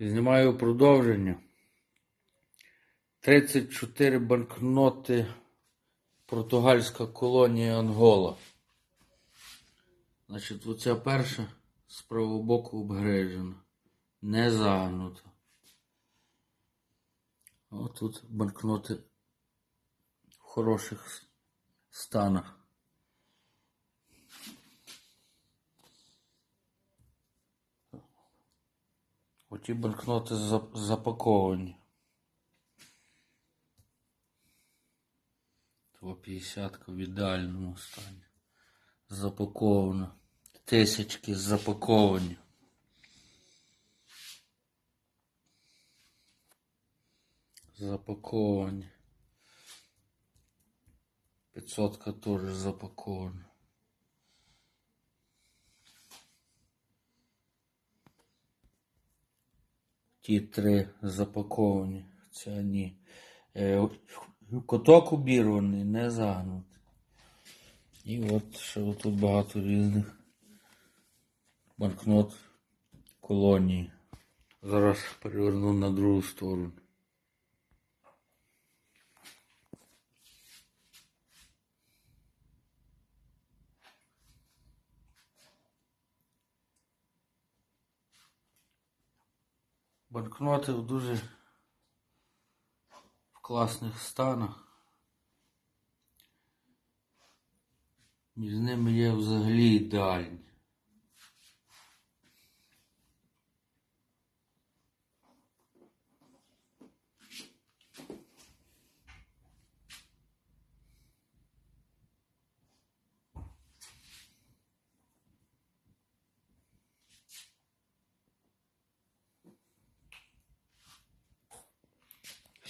Знімаю продовження. 34 банкноти португальська колонія Ангола. Значить, оця перша з правого боку обгрижена. Не загнута. Ось тут банкноти в хороших станах. Оті банкноти за- запаковані. То 50 в ідеальному стані. Запаковано. Тисячки запаковані. Запаковані. 500 теж запакована. Ті три запаковані. Це ні. Е, Коток обірваний, не загнутий. І от ще тут багато різних банкнот колонії. Зараз переверну на другу сторону. Банкноти в дуже в класних станах. Між ними є взагалі ідеальні.